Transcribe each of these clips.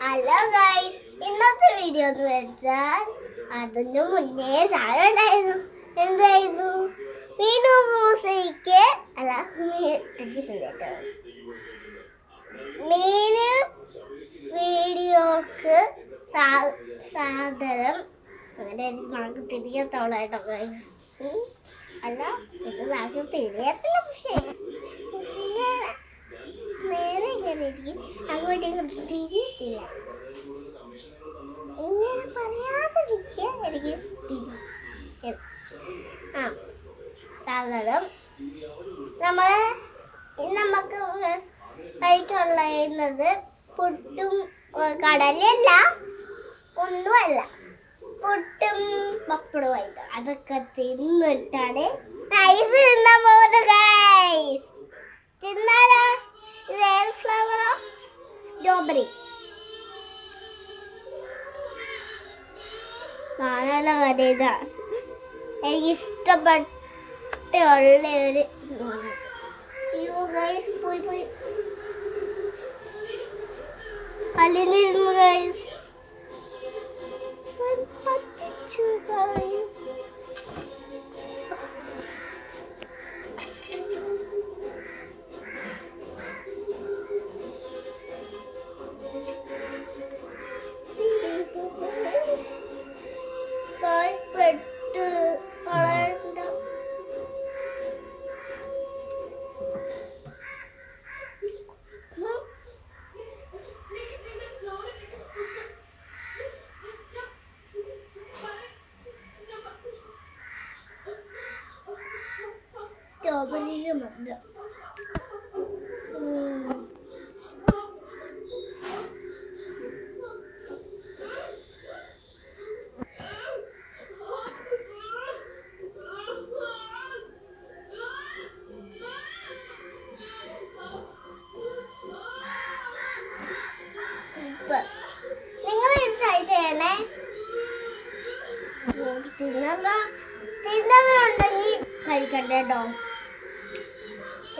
Hello guys ഇന്നത്തെ video എന്ന് വെച്ചാൽ അതിനു മുന്നേ സാധനം എന്തായിരുന്നു? മീനു മൂസയ്ക്ക് അല്ല മീനു വീഡിയോക്ക് സാധനം അങ്ങനെ നമുക്ക് തിരികത്തോളായിട്ടോ ഗൈസ് അല്ല ഇത് നമുക്ക് തിരിയത്തില്ല പക്ഷേ. ഇരിക്കും അങ്ങോട്ടും തിരിയത്തില്ല ഇങ്ങനെ പറയാതിരിക്കുക എനിക്ക് ആ സ്വാഗതം നമുക്ക് കഴിക്കുള്ളത് പുട്ടും കടലല്ല ഒന്നുമല്ല. പുട്ടും പപ്പടമായിട്ട് അതൊക്കെ തിന്നിട്ടാണ് നൈസ് തിന്നാൻ പോകുന്നത്. നല്ല കഥ ഇതാണ് എനിക്ക് ഇഷ്ടപ്പെട്ട ഉള്ള ഒരു. അയ്യോ ഗൈസ് പോയി പോയി. പറ്റിച്ചു ഗൈസ് ട്രൈ ചെയ്യണേ? തിന്നത തിന്നവരുണ്ടെങ്കിൽ കഴിക്കട്ടെ കേട്ടോ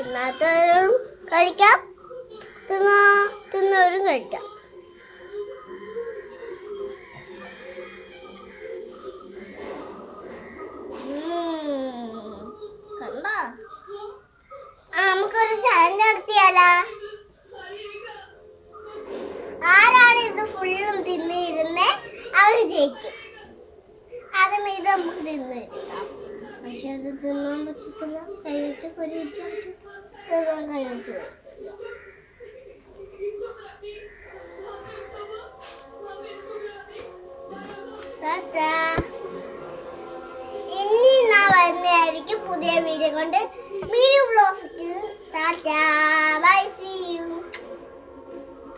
തിന്നാത്തവരും കഴിക്കാം. തിന്നാ തിന്നവരും കഴിക്കാം. കണ്ടോ? ആ നമുക്കൊരു ചലഞ്ച് നടത്തിയാലോ? ആരാണ് ഇത് ഫുള്ളും തിന്നിരുന്നേ? അവർ ജയിക്കും. ആദ്യം ഇത് നമുക്ക് തിന്നിരുത്താം പക്ഷെ അത് തിന്നാൻ പറ്റത്തില്ല. കൈ വെച്ച് പൊരി പിടിക്കാൻ പറ്റും ഇനി വരുന്നതായിരിക്കും പുതിയ വീഡിയോ കൊണ്ട് video vlogs tata bye see you